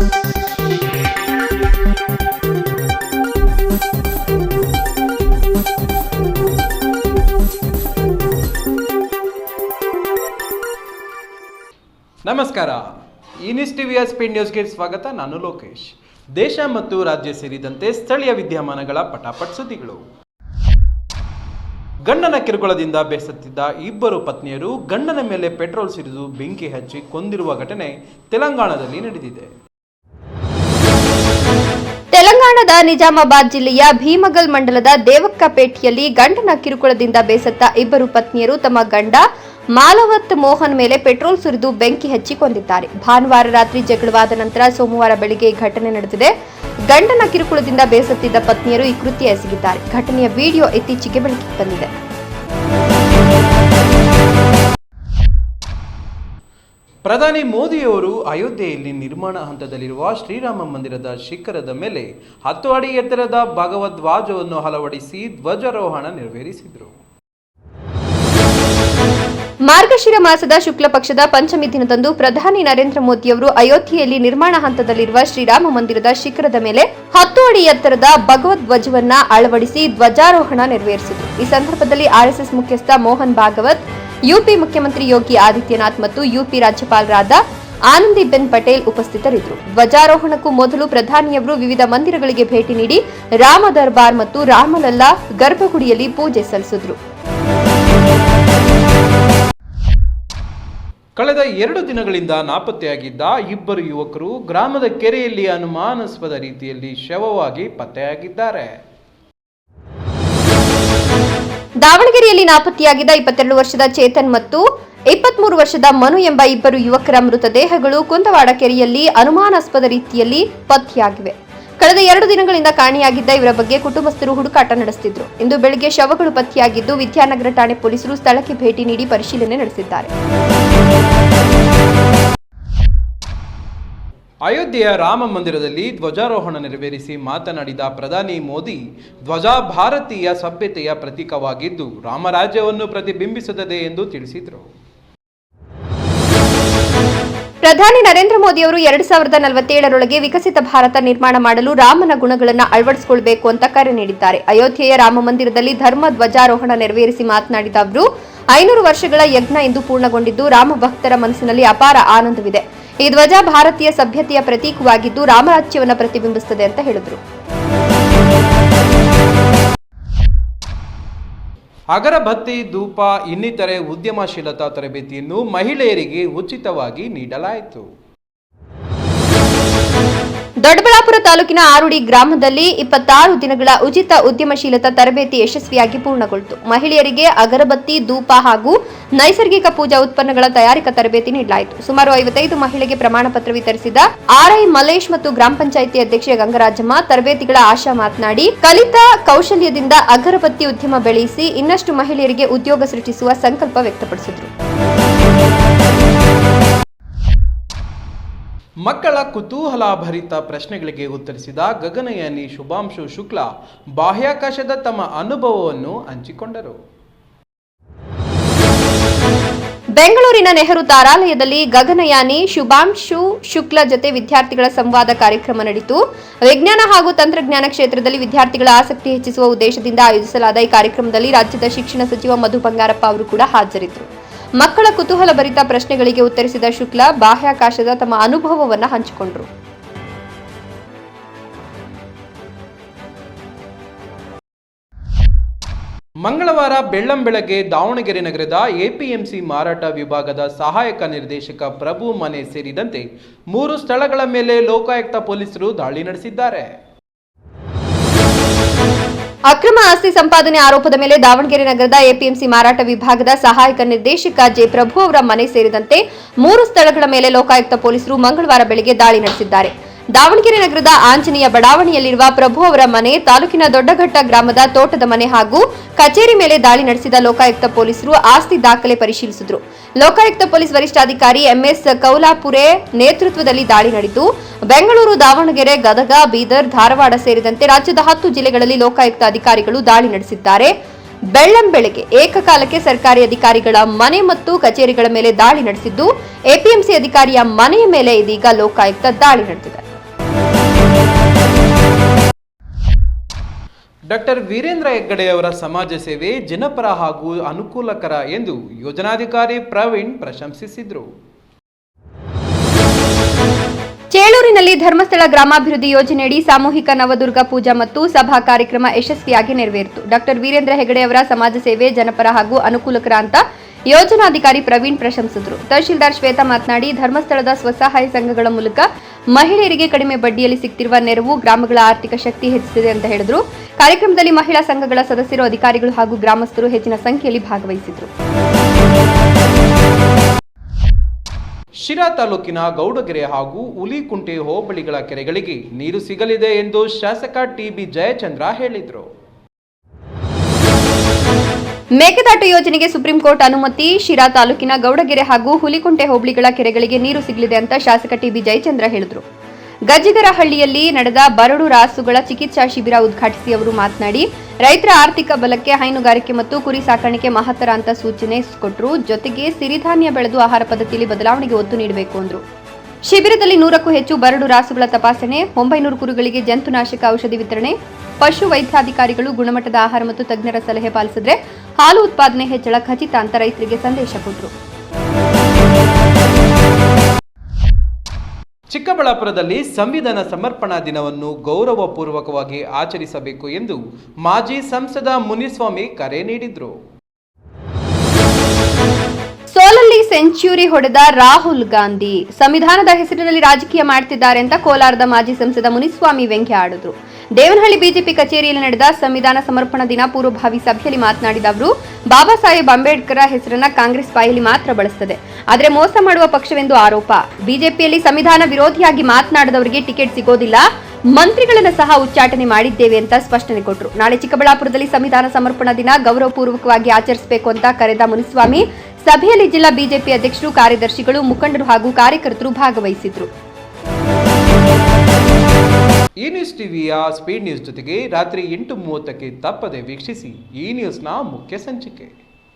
ನಮಸ್ಕಾರ. ಇನಿಸ್ ಟಿವಿಯ ಸ್ಪೀಡ್ ನ್ಯೂಸ್ಗೆ ಸ್ವಾಗತ. ನಾನು ಲೋಕೇಶ್. ದೇಶ ಮತ್ತು ರಾಜ್ಯ ಸೇರಿದಂತೆ ಸ್ಥಳೀಯ ವಿದ್ಯಮಾನಗಳ ಪಟಾಪಟ್ ಸುದ್ದಿಗಳು. ಗಂಡನ ಕಿರುಕುಳದಿಂದ ಬೇಸತ್ತಿದ್ದ ಇಬ್ಬರು ಪತ್ನಿಯರು ಗಂಡನ ಮೇಲೆ ಪೆಟ್ರೋಲ್ ಸಿರಿದು ಬೆಂಕಿ ಹಚ್ಚಿ ಕೊಂದಿರುವ ಘಟನೆ ತೆಲಂಗಾಣದಲ್ಲಿ ನಡೆದಿದೆ. ತೆಲಂಗಾಣದ ನಿಜಾಮಾಬಾದ್ ಜಿಲ್ಲೆಯ ಭೀಮಗಲ್ ಮಂಡಲದ ದೇವಕ್ಕಪೇಟೆಯಲ್ಲಿ ಗಂಡನ ಕಿರುಕುಳದಿಂದ ಬೇಸತ್ತ ಇಬ್ಬರು ಪತ್ನಿಯರು ತಮ್ಮ ಗಂಡ ಮಾಲವತ್ ಮೋಹನ್ ಮೇಲೆ ಪೆಟ್ರೋಲ್ ಸುರಿದು ಬೆಂಕಿ ಹಚ್ಚಿಕೊಂಡಿದ್ದಾರೆ. ಭಾನುವಾರ ರಾತ್ರಿ ಜಗಳವಾದ ನಂತರ ಸೋಮವಾರ ಬೆಳಿಗ್ಗೆ ಈ ಘಟನೆ ನಡೆದಿದೆ. ಗಂಡನ ಕಿರುಕುಳದಿಂದ ಬೇಸತ್ತಿದ್ದ ಪತ್ನಿಯರು ಈ ಕೃತ್ಯ ಎಸಗಿದ್ದಾರೆ. ಘಟನೆಯ ವಿಡಿಯೋ ಇತ್ತೀಚೆಗೆ ಬೆಳಕಿಗೆ ಬಂದಿದೆ. ಪ್ರಧಾನಿ ಮೋದಿಯವರು ಅಯೋಧ್ಯೆಯಲ್ಲಿ ನಿರ್ಮಾಣ ಹಂತದಲ್ಲಿರುವ ಶ್ರೀರಾಮ ಮಂದಿರದ ಶಿಖರದ ಮೇಲೆ ಹತ್ತು ಅಡಿ ಎತ್ತರದ ಭಗವದ್ವಾಜವನ್ನು ಅಳವಡಿಸಿ ಧ್ವಜಾರೋಹಣ ನೆರವೇರಿಸಿದರು. ಮಾರ್ಗಶಿರ ಮಾಸದ ಶುಕ್ಲ ಪಕ್ಷದ ಪಂಚಮಿ ದಿನದಂದು ಪ್ರಧಾನಿ ನರೇಂದ್ರ ಮೋದಿಯವರು ಅಯೋಧ್ಯೆಯಲ್ಲಿ ನಿರ್ಮಾಣ ಹಂತದಲ್ಲಿರುವ ಶ್ರೀರಾಮ ಮಂದಿರದ ಶಿಖರದ ಮೇಲೆ ಹತ್ತು ಅಡಿ ಎತ್ತರದ ಭಗವದ್ ಧ್ವಜವನ್ನ ಅಳವಡಿಸಿ ಧ್ವಜಾರೋಹಣ ನೆರವೇರಿಸಿದರು. ಈ ಸಂದರ್ಭದಲ್ಲಿ ಆರ್ಎಸ್ಎಸ್ ಮುಖ್ಯಸ್ಥ ಮೋಹನ್ ಭಾಗವತ್ ಯುಪಿ ಮುಖ್ಯಮಂತ್ರಿ ಯೋಗಿ ಆದಿತ್ಯನಾಥ್ ಮತ್ತು ಯುಪಿ ರಾಜ್ಯಪಾಲರಾದ ಆನಂದಿಬೆನ್ ಪಟೇಲ್ ಉಪಸ್ಥಿತರಿದ್ದರು. ಧ್ವಜಾರೋಹಣಕ್ಕೂ ಮೊದಲು ಪ್ರಧಾನಿಯವರು ವಿವಿಧ ಮಂದಿರಗಳಿಗೆ ಭೇಟಿ ನೀಡಿ ರಾಮ ದರ್ಬಾರ್ ಮತ್ತು ರಾಮಲಲ್ಲಾ ಗರ್ಭಗುಡಿಯಲ್ಲಿ ಪೂಜೆ ಸಲ್ಲಿಸಿದ್ರು. ಕಳೆದ ಎರಡು ದಿನಗಳಿಂದ ನಾಪತ್ತೆಯಾಗಿದ್ದ ಇಬ್ಬರು ಯುವಕರು ಗ್ರಾಮದ ಕೆರೆಯಲ್ಲಿ ಅನುಮಾನಾಸ್ಪದ ರೀತಿಯಲ್ಲಿ ಶವವಾಗಿ ಪತ್ತೆಯಾಗಿದ್ದಾರೆ. ದಾವಣಗೆರೆಯಲ್ಲಿ ನಾಪತ್ತೆಯಾಗಿದ್ದ ಇಪ್ಪತ್ತೆರಡು ವರ್ಷದ ಚೇತನ್ ಮತ್ತು ಇಪ್ಪತ್ಮೂರು ವರ್ಷದ ಮನು ಎಂಬ ಇಬ್ಬರು ಯುವಕರ ಮೃತದೇಹಗಳು ಕುಂದವಾಡ ಕೆರೆಯಲ್ಲಿ ಅನುಮಾನಾಸ್ಪದ ರೀತಿಯಲ್ಲಿ ಪತ್ತೆಯಾಗಿವೆ. ಕಳೆದ ಎರಡು ದಿನಗಳಿಂದ ಕಾಣೆಯಾಗಿದ್ದ ಇವರ ಬಗ್ಗೆ ಕುಟುಂಬಸ್ಥರು ಹುಡುಕಾಟ ನಡೆಸುತ್ತಿದ್ದರು ಇಂದು ಬೆಳಗ್ಗೆ ಶವಗಳು ಪತ್ತೆಯಾಗಿದ್ದು ವಿದ್ಯಾನಗರ ಠಾಣೆ ಪೊಲೀಸರು ಸ್ಥಳಕ್ಕೆ ಭೇಟಿ ನೀಡಿ ಪರಿಶೀಲನೆ ನಡೆಸಿದ್ದಾರೆ. ಅಯೋಧ್ಯೆಯ ರಾಮ ಮಂದಿರದಲ್ಲಿ ಧ್ವಜಾರೋಹಣ ನೆರವೇರಿಸಿ ಮಾತನಾಡಿದ ಪ್ರಧಾನಿ ಮೋದಿ ಧ್ವಜ ಭಾರತೀಯ ಸಭ್ಯತೆಯ ಪ್ರತೀಕವಾಗಿದ್ದು ರಾಮರಾಜ್ಯವನ್ನು ಪ್ರತಿಬಿಂಬಿಸುತ್ತದೆ ಎಂದು ತಿಳಿಸಿದರು. ಪ್ರಧಾನಿ ನರೇಂದ್ರ ಮೋದಿ ಅವರು ಎರಡ್ ಸಾವಿರದ ನಲವತ್ತೇಳರೊಳಗೆ ವಿಕಸಿತ ಭಾರತ ನಿರ್ಮಾಣ ಮಾಡಲು ರಾಮನ ಗುಣಗಳನ್ನು ಅಳವಡಿಸಿಕೊಳ್ಬೇಕು ಅಂತ ಕರೆ ನೀಡಿದ್ದಾರೆ. ಅಯೋಧ್ಯೆಯ ರಾಮ ಮಂದಿರದಲ್ಲಿ ಧರ್ಮ ಧ್ವಜಾರೋಹಣ ನೆರವೇರಿಸಿ ಮಾತನಾಡಿದ ಅವರು, ಐನೂರು ವರ್ಷಗಳ ಯಜ್ಞ ಇಂದು ಪೂರ್ಣಗೊಂಡಿದ್ದು ರಾಮ ಭಕ್ತರ ಮನಸ್ಸಿನಲ್ಲಿ ಅಪಾರ ಆನಂದವಿದೆ. ಈ ಧ್ವಜ ಭಾರತೀಯ ಸಭ್ಯತೆಯ ಪ್ರತೀಕವಾಗಿದ್ದು ರಾಮರಾಜ್ಯವನ್ನು ಪ್ರತಿಬಿಂಬಿಸುತ್ತದೆ ಅಂತ ಹೇಳಿದರು. ಅಗರಬತ್ತಿ, ಧೂಪ, ಇನ್ನಿತರೆ ಉದ್ಯಮಶೀಲತಾ ತರಬೇತಿಯನ್ನು ಮಹಿಳೆಯರಿಗೆ ಉಚಿತವಾಗಿ ನೀಡಲಾಯಿತು. ದೊಡ್ಡಬಳ್ಳಾಪುರ ತಾಲೂಕಿನ ಆರುಡಿ ಗ್ರಾಮದಲ್ಲಿ ಇಪ್ಪತ್ತಾರು ದಿನಗಳ ಉಚಿತ ಉದ್ಯಮಶೀಲತಾ ತರಬೇತಿ ಯಶಸ್ವಿಯಾಗಿ ಪೂರ್ಣಗೊಳಿತು. ಮಹಿಳೆಯರಿಗೆ ಅಗರಬತ್ತಿ, ಧೂಪ ಹಾಗೂ ನೈಸರ್ಗಿಕ ಪೂಜಾ ಉತ್ಪನ್ನಗಳ ತಯಾರಿಕಾ ತರಬೇತಿ ನೀಡಲಾಯಿತು. ಸುಮಾರು ಐವತ್ತೈದು ಮಹಿಳೆಗೆ ಪ್ರಮಾಣ ಪತ್ರ ವಿತರಿಸಿದ ಆರ್ಐ ಮಲೇಶ್ ಮತ್ತು ಗ್ರಾಮ ಪಂಚಾಯಿತಿ ಅಧ್ಯಕ್ಷೆ ಗಂಗರಾಜಮ್ಮ ತರಬೇತಿಗಳ ಆಶಾ ಮಾತನಾಡಿ, ಕಲಿತ ಕೌಶಲ್ಯದಿಂದ ಅಗರಬತ್ತಿ ಉದ್ಯಮ ಬೆಳೆಸಿ ಇನ್ನಷ್ಟು ಮಹಿಳೆಯರಿಗೆ ಉದ್ಯೋಗ ಸೃಷ್ಟಿಸುವ ಸಂಕಲ್ಪ ವ್ಯಕ್ತಪಡಿಸಿದರು. ಮಕ್ಕಳ ಕುತೂಹಲಭರಿತ ಪ್ರಶ್ನೆಗಳಿಗೆ ಉತ್ತರಿಸಿದ ಗಗನಯಾನಿ ಶುಭಾಂಶು ಶುಕ್ಲಾ, ಬಾಹ್ಯಾಕಾಶದ ತಮ್ಮ ಅನುಭವವನ್ನು ಹಂಚಿಕೊಂಡರು. ಬೆಂಗಳೂರಿನ ನೆಹರು ತಾರಾಲಯದಲ್ಲಿ ಗಗನಯಾನಿ ಶುಭಾಂಶು ಶುಕ್ಲ ಜೊತೆ ವಿದ್ಯಾರ್ಥಿಗಳ ಸಂವಾದ ಕಾರ್ಯಕ್ರಮ ನಡೆಯಿತು ವಿಜ್ಞಾನ ಹಾಗೂ ತಂತ್ರಜ್ಞಾನ ಕ್ಷೇತ್ರದಲ್ಲಿ ವಿದ್ಯಾರ್ಥಿಗಳ ಆಸಕ್ತಿ ಹೆಚ್ಚಿಸುವ ಉದ್ದೇಶದಿಂದ ಆಯೋಜಿಸಲಾದ ಈ ಕಾರ್ಯಕ್ರಮದಲ್ಲಿ ರಾಜ್ಯದ ಶಿಕ್ಷಣ ಸಚಿವ ಮಧು ಬಂಗಾರಪ್ಪ ಅವರು ಕೂಡ ಹಾಜರಿದ್ದರು. ಮಕ್ಕಳ ಕುತೂಹಲ ಭರಿತ ಪ್ರಶ್ನೆಗಳಿಗೆ ಉತ್ತರಿಸಿದ ಶುಕ್ಲಾ, ಬಾಹ್ಯಾಕಾಶದ ತಮ್ಮ ಅನುಭವವನ್ನು ಹಂಚಿಕೊಂಡರು. ಮಂಗಳವಾರ ಬೆಳ್ಳಂಬೆಳಗ್ಗೆ ದಾವಣಗೆರೆ ನಗರದ ಎಪಿಎಂಸಿ ಮಾರಾಟ ವಿಭಾಗದ ಸಹಾಯಕ ನಿರ್ದೇಶಕ ಪ್ರಭು ಮನೆ ಸೇರಿದಂತೆ ಮೂರು ಸ್ಥಳಗಳ ಮೇಲೆ ಲೋಕಾಯುಕ್ತ ಪೊಲೀಸರು ದಾಳಿ ನಡೆಸಿದ್ದಾರೆ. ಅಕ್ರಮ ಆಸ್ತಿ ಸಂಪಾದನೆ ಆರೋಪದ ಮೇಲೆ ದಾವಣಗೆರೆ ನಗರದ ಎಪಿಎಂಸಿ ಮಾರಾಟ ವಿಭಾಗದ ಸಹಾಯಕ ನಿರ್ದೇಶಕ ಜೆ ಪ್ರಭು ಅವರ ಮನೆ ಸೇರಿದಂತೆ ಮೂರು ಸ್ಥಳಗಳ ಮೇಲೆ ಲೋಕಾಯುಕ್ತ ಪೊಲೀಸರು ಮಂಗಳವಾರ ಬೆಳಗ್ಗೆ ದಾಳಿ ನಡೆಸಿದ್ದಾರೆ. ದಾವಣಗೆರೆ ನಗರದ ಆಂಜನೇಯ ಬಡಾವಣೆಯಲ್ಲಿರುವ ಪ್ರಭು ಅವರ ಮನೆ ತಾಲೂಕಿನ ದೊಡ್ಡಘಟ್ಟ ಗ್ರಾಮದ ತೋಟದ ಮನೆ ಹಾಗೂ ಕಚೇರಿ ಮೇಲೆ ದಾಳಿ ನಡೆಸಿದ ಲೋಕಾಯುಕ್ತ ಪೊಲೀಸರು ಆಸ್ತಿ ದಾಖಲೆ ಪರಿಶೀಲಿಸಿದರು. ಲೋಕಾಯುಕ್ತ ಪೊಲೀಸ್ ವರಿಷ್ಠಾಧಿಕಾರಿ ಎಂಎಸ್ ಕೌಲಾಪುರೆ ನೇತೃತ್ವದಲ್ಲಿ ದಾಳಿ ನಡೆದು, ಬೆಂಗಳೂರು, ದಾವಣಗೆರೆ, ಗದಗ, ಬೀದರ್, ಧಾರವಾಡ ಸೇರಿದಂತೆ ರಾಜ್ಯದ ಹತ್ತು ಜಿಲ್ಲೆಗಳಲ್ಲಿ ಲೋಕಾಯುಕ್ತ ಅಧಿಕಾರಿಗಳು ದಾಳಿ ನಡೆಸಿದ್ದಾರೆ. ಬೆಳ್ಳಂಬೆಳಗ್ಗೆ ಏಕಕಾಲಕ್ಕೆ ಸರ್ಕಾರಿ ಅಧಿಕಾರಿಗಳ ಮನೆ ಮತ್ತು ಕಚೇರಿಗಳ ಮೇಲೆ ದಾಳಿ ನಡೆಸಿದ್ದು, ಎಪಿಎಂಸಿ ಅಧಿಕಾರಿಯ ಮನೆಯ ಮೇಲೆ ಇದೀಗ ಲೋಕಾಯುಕ್ತ ದಾಳಿ ನಡೆದಿದೆ. ಡಾಕ್ಟರ್ ವೀರೇಂದ್ರ ಹೆಗ್ಗಡೆಯವರ ಸಮಾಜ ಸೇವೆ ಜನಪರ ಹಾಗೂ ಅನುಕೂಲಕರ ಎಂದು ಯೋಜನಾಧಿಕಾರಿ ಪ್ರವೀಣ್ ಪ್ರಶಂಸಿಸಿದರು. ಚೇಳೂರಿನಲ್ಲಿ ಧರ್ಮಸ್ಥಳ ಗ್ರಾಮಾಭಿವೃದ್ಧಿ ಯೋಜನೆಯಡಿ ಸಾಮೂಹಿಕ ನವದುರ್ಗ ಪೂಜಾ ಮತ್ತು ಸಭಾ ಕಾರ್ಯಕ್ರಮ ಯಶಸ್ವಿಯಾಗಿ ನೆರವೇರಿತು. ಡಾಕ್ಟರ್ ವೀರೇಂದ್ರ ಹೆಗಡೆಯವರ ಸಮಾಜ ಸೇವೆ ಜನಪರ ಹಾಗೂ ಅನುಕೂಲಕರ ಅಂತ ಯೋಜನಾಧಿಕಾರಿ ಪ್ರವೀಣ್ ಪ್ರಶಂಸಿದರು. ತಹಶೀಲ್ದಾರ್ ಶ್ವೇತಾ ಮಾತನಾಡಿ, ಧರ್ಮಸ್ಥಳದ ಸ್ವಸಹಾಯ ಸಂಘಗಳ ಮೂಲಕ ಮಹಿಳೆಯರಿಗೆ ಕಡಿಮೆ ಬಡ್ಡಿಯಲ್ಲಿ ಸಿಗ್ತಿರುವ ನೆರವು ಗ್ರಾಮಗಳ ಆರ್ಥಿಕ ಶಕ್ತಿ ಹೆಚ್ಚಿಸಿದೆ ಅಂತ ಹೇಳಿದರು. ಕಾರ್ಯಕ್ರಮದಲ್ಲಿ ಮಹಿಳಾ ಸಂಘಗಳ ಸದಸ್ಯರು, ಅಧಿಕಾರಿಗಳು ಹಾಗೂ ಗ್ರಾಮಸ್ಥರು ಹೆಚ್ಚಿನ ಸಂಖ್ಯೆಯಲ್ಲಿ ಭಾಗವಹಿಸಿದರು. ಶಿರಾ ತಾಲೂಕಿನ ಗೌಡಗೆರೆ ಹಾಗೂ ಹುಲಿಕುಂಟೆ ಹೋಬಳಿಗಳ ಕೆರೆಗಳಿಗೆ ನೀರು ಸಿಗಲಿದೆ ಎಂದು ಶಾಸಕ ಟಿಬಿ ಜಯಚಂದ್ರ ಹೇಳಿದರು. ಮೇಕೆದಾಟು ಯೋಜನೆಗೆ ಸುಪ್ರೀಂ ಕೋರ್ಟ್ ಅನುಮತಿ, ಶಿರಾ ತಾಲೂಕಿನ ಗೌಡಗೆರೆ ಹಾಗೂ ಹುಲಿಕುಂಟೆ ಹೋಬಳಿಗಳ ಕೆರೆಗಳಿಗೆ ನೀರು ಸಿಗಲಿದೆ ಅಂತ ಶಾಸಕ ಟಿಬಿ ಜಯಚಂದ್ರ ಹೇಳಿದರು. ಗಜ್ಜಿಗರಹಳ್ಳಿಯಲ್ಲಿ ನಡೆದ ಬರಡು ರಾಸುಗಳ ಚಿಕಿತ್ಸಾ ಶಿಬಿರ ಉದ್ಘಾಟಿಸಿ ಅವರು ಮಾತನಾಡಿ, ರೈತರ ಆರ್ಥಿಕ ಬಲಕ್ಕೆ ಹೈನುಗಾರಿಕೆ ಮತ್ತು ಕುರಿ ಸಾಕಾಣಿಕೆ ಮಹತ್ತರ ಅಂತ ಸೂಚನೆ ಕೊಟ್ಟರು ಜೊತೆಗೆ ಸಿರಿಧಾನ್ಯ ಬೆಳೆದು ಆಹಾರ ಪದ್ಧತಿಯಲ್ಲಿ ಬದಲಾವಣೆಗೆ ಒತ್ತು ನೀಡಬೇಕು ಅಂದರು. ಶಿಬಿರದಲ್ಲಿ ನೂರಕ್ಕೂ ಹೆಚ್ಚು ಬರಡು ರಾಸುಗಳ ತಪಾಸಣೆ, ಒಂಬೈನೂರು ಕುರುಗಳಿಗೆ ಜಂತುನಾಶಕ ಔಷಧಿ ವಿತರಣೆ, ಪಶು ವೈದ್ಯಾಧಿಕಾರಿಗಳು ಗುಣಮಟ್ಟದ ಆಹಾರ ಮತ್ತು ತಜ್ಞರ ಸಲಹೆ ಪಾಲಿಸಿದ್ರೆ ಹಾಲು ಉತ್ಪಾದನೆ ಹೆಚ್ಚಳ ಖಚಿತ ಅಂತ ರೈತರಿಗೆ ಸಂದೇಶ ಕೊಟ್ಟರು ಚಿಕ್ಕಬಳ್ಳಾಪುರದಲ್ಲಿ ಸಂವಿಧಾನ ಸಮರ್ಪಣಾ ದಿನವನ್ನು ಗೌರವಪೂರ್ವಕವಾಗಿ ಆಚರಿಸಬೇಕು ಎಂದು ಮಾಜಿ ಸಂಸದ ಮುನಿಸ್ವಾಮಿ ಕರೆ ನೀಡಿದರು. ಸೋಲಲ್ಲಿ ಸೆಂಚುರಿ ಹೊಡೆದ ರಾಹುಲ್ ಗಾಂಧಿ ಸಂವಿಧಾನದ ಹೆಸರಿನಲ್ಲಿ ರಾಜಕೀಯ ಮಾಡ್ತಿದ್ದಾರೆ ಅಂತ ಕೋಲಾರದ ಮಾಜಿ ಸಂಸದ ಮುನಿಸ್ವಾಮಿ ವ್ಯಂಗ್ಯ ಆಡಿದ್ರು ದೇವನಹಳ್ಳಿ ಬಿಜೆಪಿ ಕಚೇರಿಯಲ್ಲಿ ನಡೆದ ಸಂವಿಧಾನ ಸಮರ್ಪಣಾ ದಿನ ಪೂರ್ವಭಾವಿ ಸಭೆಯಲ್ಲಿ ಮಾತನಾಡಿದ ಅವರು, ಬಾಬಾ ಸಾಹೇಬ್ ಅಂಬೇಡ್ಕರ್ ಹೆಸರನ್ನ ಕಾಂಗ್ರೆಸ್ ಬಾಯಲ್ಲಿ ಮಾತ್ರ ಬಳಸ್ತದೆ. ಆದರೆ ಮೋಸ ಮಾಡುವ ಪಕ್ಷವೆಂದು ಆರೋಪ. ಬಿಜೆಪಿಯಲ್ಲಿ ಸಂವಿಧಾನ ವಿರೋಧಿಯಾಗಿ ಮಾತನಾಡದವರಿಗೆ ಟಿಕೆಟ್ ಸಿಗೋದಿಲ್ಲ. ಮಂತ್ರಿಗಳನ್ನ ಸಹ ಉಚ್ಚಾಟನೆ ಮಾಡಿದ್ದೇವೆ ಅಂತ ಸ್ಪಷ್ಟನೆ ಕೊಟ್ಟರು ನಾಳೆ ಚಿಕ್ಕಬಳ್ಳಾಪುರದಲ್ಲಿ ಸಂವಿಧಾನ ಸಮರ್ಪಣಾ ದಿನ, ಗೌರವಪೂರ್ವಕವಾಗಿ ಆಚರಿಸಬೇಕು ಅಂತ ಕರೆದ ಮುನಿಸ್ವಾಮಿ, ಸಭೆಯಲ್ಲಿ ಜಿಲ್ಲಾ ಬಿಜೆಪಿ ಅಧ್ಯಕ್ಷರು, ಕಾರ್ಯದರ್ಶಿಗಳು, ಮುಖಂಡರು ಹಾಗೂ ಕಾರ್ಯಕರ್ತರು ಭಾಗವಹಿಸಿದ್ರು. ಈ ನ್ಯೂಸ್ ಟಿವಿಯ ಸ್ಪೀಡ್ ನ್ಯೂಸ್ ಜೊತೆಗೆ ರಾತ್ರಿ ಎಂಟು ಮೂವತ್ತಕ್ಕೆ ತಪ್ಪದೆ ವೀಕ್ಷಿಸಿ ಈ ನ್ಯೂಸ್ನ ಮುಖ್ಯ ಸಂಚಿಕೆ.